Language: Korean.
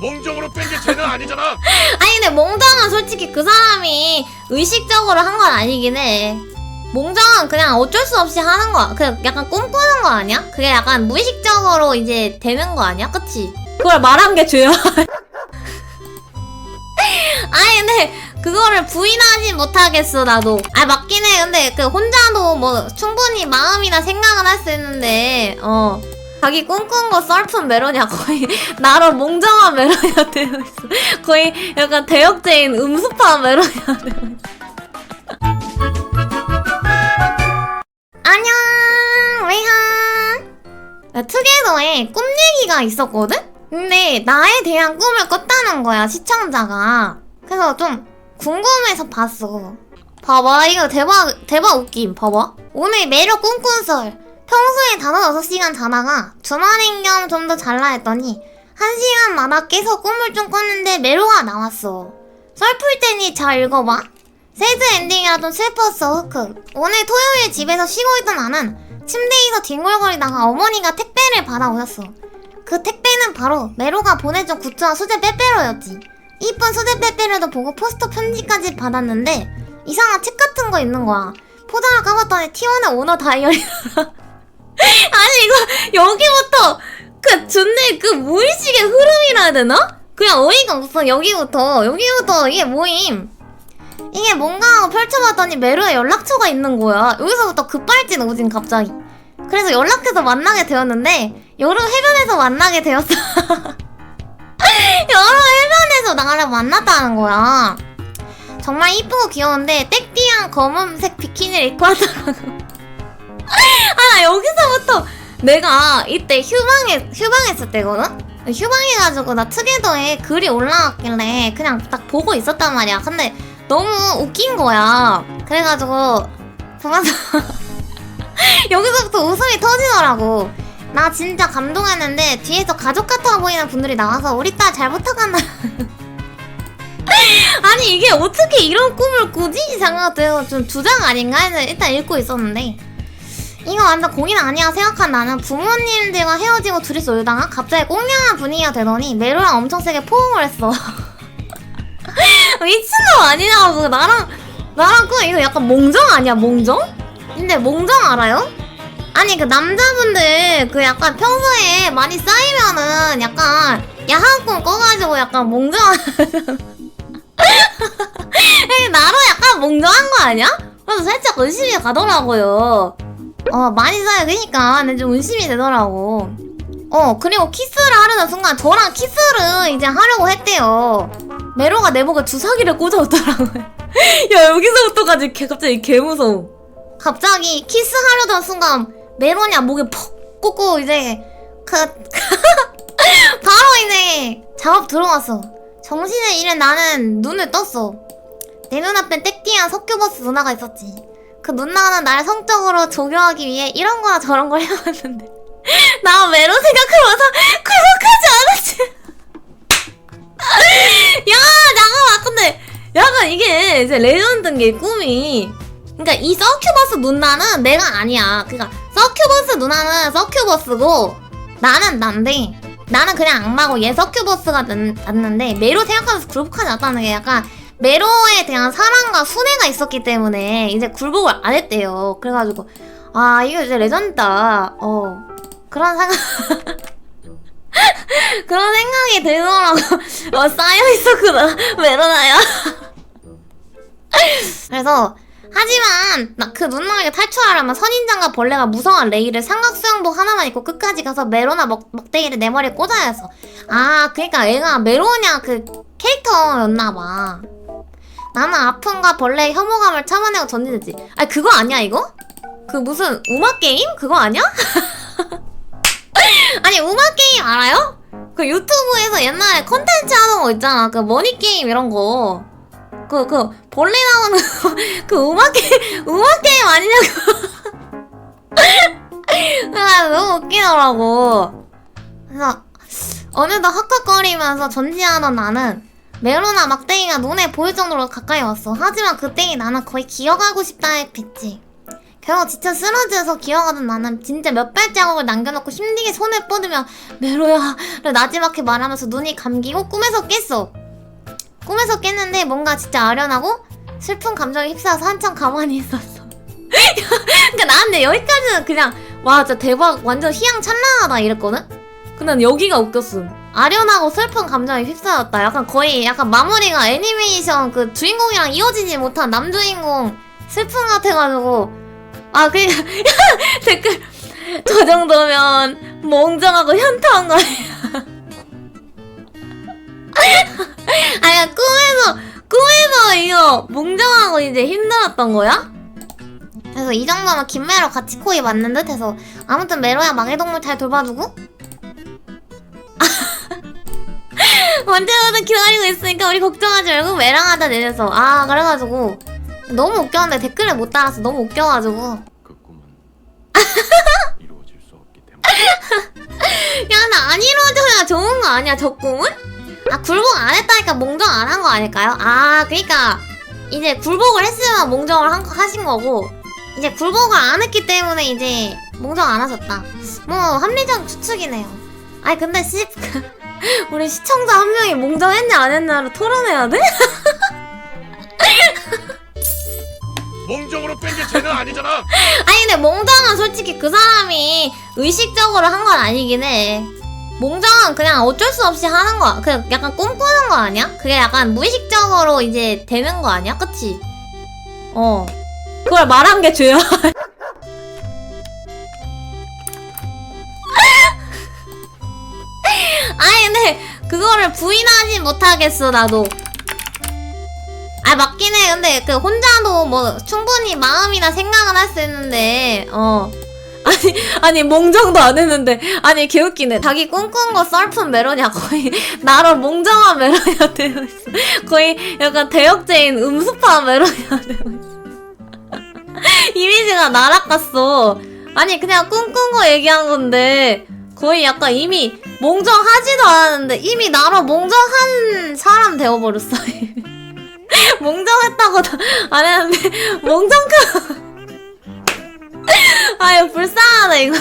몽정으로 뺀 게 죄는 아니잖아. 아니 근데 몽정은 솔직히 그 사람이 의식적으로 한 건 아니긴 해. 몽정은 그냥 어쩔 수 없이 하는 거야. 그냥 약간 꿈꾸는 거 아니야? 그게 약간 무의식적으로 이제 되는 거 아니야? 그치? 그걸 말한 게 죄야. 아니 근데 그거를 부인하지 못하겠어 나도. 아 맞긴 해. 근데 그 혼자도 뭐 충분히 마음이나 생각은 할 수 있는데 어. 자기 꿈꾼 거 썰픈 메로냐 거의 나로 몽정한 메로냐 되어 있어. 거의 약간 대역죄인 음습한 메로냐 되어 있어. 안녕 외한 나 특이도에 꿈 얘기가 있었거든? 근데 나에 대한 꿈을 꿨다는 거야 시청자가. 그래서 좀 궁금해서 봤어. 봐봐 이거 대박 대박 웃김. 봐봐. 오늘 매력 꿈꾼 썰 평소에 5, 6시간 자다가 주말인 겸 좀 더 잘라 했더니 1시간마다 깨서 꿈을 좀 꿨는데 메로가 나왔어. 썰풀 테니 잘 읽어봐. 새드 엔딩이라 좀 슬펐어 흑흑. 오늘 토요일 집에서 쉬고 있던 나는 침대에서 뒹굴거리다가 어머니가 택배를 받아오셨어. 그 택배는 바로 메로가 보내준 굿즈와 수제 빼빼로였지. 이쁜 수제 빼빼로도 보고 포스터 편지까지 받았는데 이상한 책 같은 거 있는 거야. 포장을 까봤더니 T1의 오너 다이어리 아니 이거 여기부터 그 존내 그 무의식의 흐름이라 해야 되나? 그냥 어이가 없어 여기부터. 여기부터 이게 뭐임. 이게 뭔가 펼쳐봤더니 메루의 연락처가 있는 거야. 여기서부터 급발진 오진 갑자기. 그래서 연락해서 만나게 되었는데 여름 해변에서 만나게 되었어. 여름 해변에서 나를 만났다는 거야. 정말 이쁘고 귀여운데 땡띠한 검은색 비키니를 입고 하더라고 아 여기서부터 내가 이때 휴방에 휴방했을 때거든. 휴방해가지고 나 특이도에 글이 올라왔길래 그냥 딱 보고 있었단 말이야. 근데 너무 웃긴 거야. 그래가지고 보면서 여기서부터 웃음이 터지더라고. 나 진짜 감동했는데 뒤에서 가족 같아 보이는 분들이 나와서 우리 딸 잘 부탁한다. 아니 이게 어떻게 이런 꿈을 꾸지? 생각돼서 좀 주장 아닌가 해서 일단 읽고 있었는데 이거 완전 공인 아니야 생각한 나는 부모님들과 헤어지고 둘이서 놀다가 갑자기 꽁냥한 분위기가 되더니 메로랑 엄청 세게 포옹을 했어 미친놈 아니냐고 나랑 나랑 그 이거 약간 몽정 아니야 몽정? 근데 몽정 알아요? 아니 그 남자분들 그 약간 평소에 많이 쌓이면은 약간 야한 꿈 꿔가지고 약간 몽정 나로 약간 몽정한 거 아니야? 그래서 살짝 의심이 가더라고요 어 많이 쌓여 그니까. 근데 좀 의심이 되더라고. 어 그리고 키스를 하려는 순간 저랑 키스를 이제 하려고 했대요. 메로가 내 목에 주사기를 꽂아오더라고요. 야 여기서부터까지 개, 갑자기 개 무서워 갑자기 키스하려던 순간 메로냐 목에 퍽 꽂고 이제 그 바로 이제 작업 들어왔어. 정신을 잃은 나는 눈을 떴어. 내 눈앞엔 땡띠한 석규버스 누나가 있었지 그 누나는 날 성적으로 조교하기 위해 이런 거나 저런 걸 해왔는데. 나 메로 생각하면서 구속하지 않았지. 야 잠깐만. 근데 약간 이게 이제 레전드인 게 꿈이. 그러니까 이 서큐버스 누나는 내가 아니야. 그러니까 서큐버스 누나는 서큐버스고 나는 난데. 나는 그냥 악마고 얘 서큐버스가 난- 났는데 메로 생각하면서 굴복하지 않았다는 게 약간 메로에 대한 사랑과 순애가 있었기 때문에 이제 굴복을 안 했대요. 그래가지고 아 이거 이제 레전드다. 어 그런 생각 그런 생각이 들더라고. 어 쌓여 있었구나 메로나야. 그래서 하지만 나그 누나에게 탈출하려면 선인장과 벌레가 무성한 레이를 삼각 수영복 하나만 입고 끝까지 가서 메로나 먹, 먹대기를 내 머리에 꽂아야 했어. 아 그러니까 얘가 메로냐 그 캐릭터였나봐. 나는 아픔과 벌레의 혐오감을 참아내고 전진했지. 아니 그거 아니야 이거? 그 무슨 음악 게임? 그거 아니야? 아니 음악 게임 알아요? 그 유튜브에서 옛날에 컨텐츠 하는 거 있잖아. 그 머니 게임 이런 거. 그 그 벌레 나오는 그 음악 게임 음악 게임 아니냐고. 아 너무 웃기더라고. 그래서 어느덧 헉헉거리면서 전지하던 나는 메로나 막대기가 눈에 보일 정도로 가까이 왔어. 하지만 그때의 나는 거의 기어가고 싶다 했겠지. 배가 지쳐 쓰러져서 기어가던 나는 진짜 몇 발 자국을 남겨놓고 힘들게 손을 뻗으며 메로야를 나지막히 말하면서 눈이 감기고 꿈에서 깼어. 꿈에서 깼는데 뭔가 진짜 아련하고 슬픈 감정에 휩싸여서 한참 가만히 있었어. 그러니까 나한테 여기까지는 그냥 와 진짜 대박 완전 희양찬란하다 이랬거든? 근데 난 여기가 웃겼음. 아련하고 슬픈 감정에 휩싸였다. 약간 거의 약간 마무리가 애니메이션 그 주인공이랑 이어지지 못한 남주인공 슬픔 같아가지고 아 그니까 댓글 저 정도면 멍청하고 현타한 거 아니야? 아니 꿈에서 꿈에서 이거 멍청하고 이제 힘들었던 거야? 그래서 이 정도면 김매로 같이 코이 맞는 듯 해서 아무튼 메로야 망해동물 잘 돌봐주고 언제든 기다리고 있으니까 우리 걱정하지 말고 메랑하다 내려서. 아 그래가지고 너무 웃겼는데 댓글을 못 달아서 너무 웃겨가지고. 그 꿈은 이루어질 수 없기 때문에. 야 나 안 이루어져야 좋은 거 아니야 저 꿈은? 아 굴복 안 했다니까 몽정 안 한 거 아닐까요? 아 그니까 이제 굴복을 했으면 몽정을 한, 하신 거고 이제 굴복을 안 했기 때문에 이제 몽정 안 하셨다. 뭐 합리적 추측이네요. 아니 근데 씨 우리 시청자 한 명이 몽정했냐 안 했냐를 토론해야 돼? 몽정으로 뺀게 쟤는 아니잖아 아니 근데 몽정은 솔직히 그 사람이 의식적으로 한 건 아니긴 해. 몽정은 그냥 어쩔 수 없이 하는 거야. 그 약간 꿈꾸는 거 아니야? 그게 약간 무의식적으로 이제 되는 거 아니야? 그치? 어. 그걸 말한 게 죄야. 그거를 부인하지 못하겠어 나도. 아 맞긴 해. 근데 그 혼자도 뭐 충분히 마음이나 생각은 할 수 있는데 어. 아니 아니 몽정도 안 했는데 아니 개웃기네. 자기 꿈꾼 거 썰픈 메로냐 거의 나로 몽정한 메로냐 되어 있어. 거의 약간 대역죄인 음습한 메로냐 되어 있어. 이미지가 나락갔어. 아니 그냥 꿈꾼 거 얘기한 건데 거의 약간 이미 몽정하지도 않았는데 이미 나로 몽정한 사람 되어버렸어. 몽정했다고도 안 했는데 몽정카 아유 불쌍하다 이건